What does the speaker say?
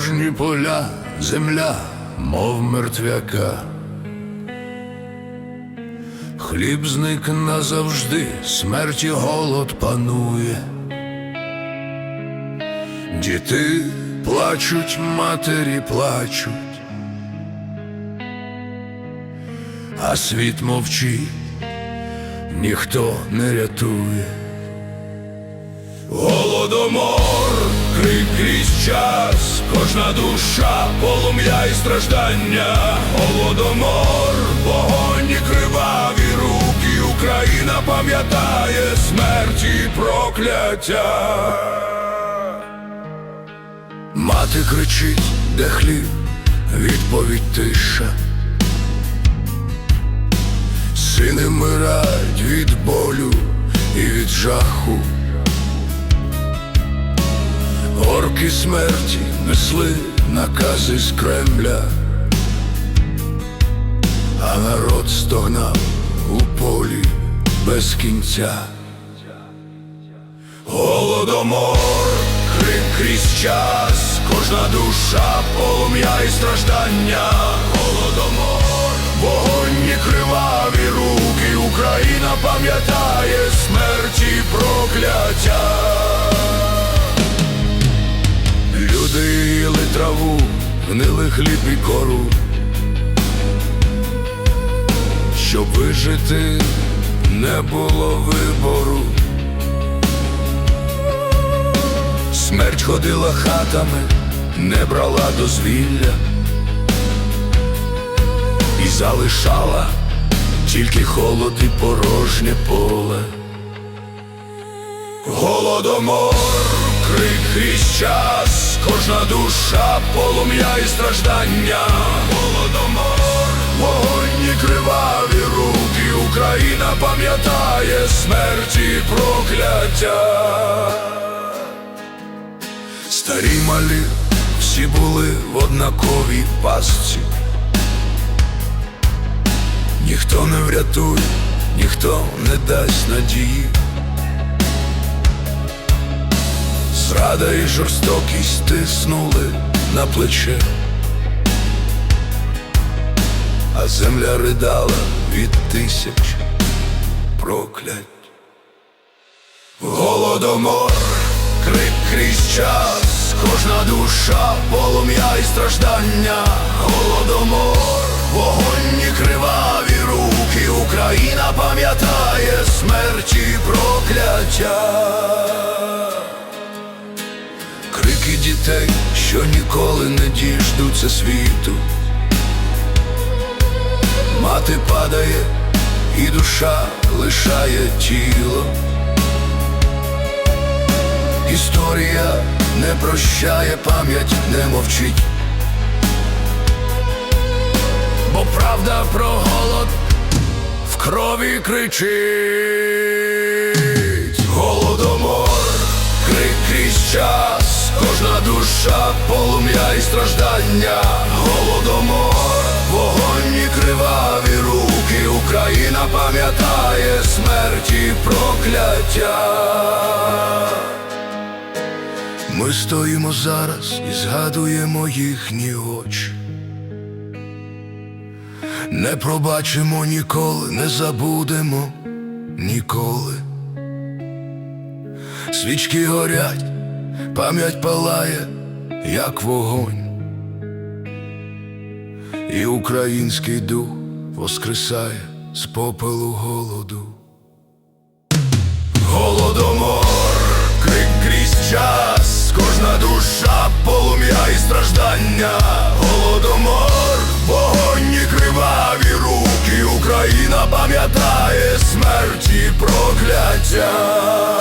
Порожні поля, земля, мов мертвяка. Хліб зник назавжди, смерті голод панує. Діти плачуть, матері плачуть, а світ мовчить, ніхто не рятує. Голодомор, крик крізь час, кожна душа, полум'я і страждання, Голодомор, вогонь і криваві руки, Україна пам'ятає смерті прокляття. Мати кричить, де хліб, відповідь тиша. Сини вмирають від болю і від жаху. Орки смерті несли накази з Кремля, а народ стогнав у полі без кінця. Голодомор, крик крізь час, кожна душа, полум'я і страждання, голодомор, вогонь і криваві траву, гнили хліб і кору. Щоб вижити, не було вибору. Смерть ходила хатами, не брала дозвілля і залишала тільки холод і порожнє поле. Голодомор, крик крізь час, кожна душа, полум'я і страждання, Голодомор, вогонь криваві руки, Україна пам'ятає смерті прокляття. Старі малі, всі були в однаковій пастці. Ніхто не врятує, ніхто не дасть надії. Зрада і жорстокість тиснули на плече, а земля ридала від тисяч проклять. Голодомор, крик крізь час, кожна душа, полум'я і страждання, голодомор, вогонь і криваві руки, Україна пам'ятає смерті прокляття. Дітей, що ніколи не діждуться світу. Мати падає, і душа лишає тіло. Історія не прощає, пам'ять не мовчить. Бо правда про голод в крові кричить. Крізь час, кожна душа, полум'я і страждання, голодомор, вогонь і криваві руки, Україна пам'ятає смерті прокляття. Ми стоїмо зараз і згадуємо їхні очі. Не пробачимо ніколи, не забудемо ніколи. Свічки горять, пам'ять палає, як вогонь, і український дух воскресає з попелу голоду. Голодомор, крик крізь час, кожна душа, полум'я і страждання, голодомор, вогонь криваві руки, Україна пам'ятає смерті прокляття.